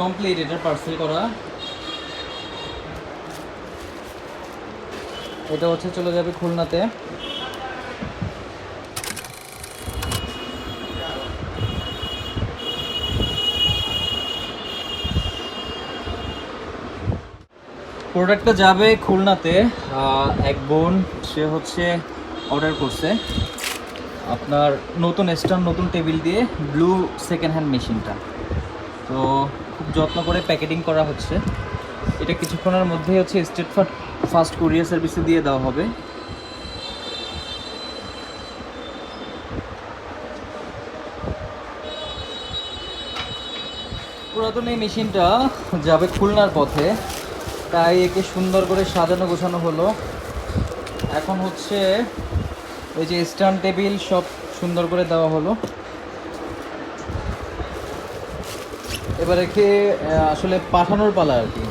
Complete এটা parcel করা। এটা হচ্ছে চলে যাবে খুলনাতে। প্রোডাক্টটা যাবে খুলনাতে। এক বোন, সে হচ্ছে অর্ডার করছে। আপনার নতুন স্টার নতুন টেবিল দিয়ে ব্লু সেকেন্ড হ্যান্ড মেশিনটা তো খুব যত্ন করে প্যাকেটিং করা হচ্ছে। এটা কিছুক্ষণের মধ্যেই হচ্ছে স্টেট ফাস্ট কুরিয়ার সার্ভিসে দিয়ে দেওয়া হবে। পুরাতন এই মেশিনটা যাবে খুলনার পথে। তাই একে সুন্দর করে সাজানো গোছানো হলো। এখন হচ্ছে ওই যে স্ট্যান্ড টেবিল সব সুন্দর করে দেওয়া হলো। এবার কে আসলে পাঠানোর পালা আর কি।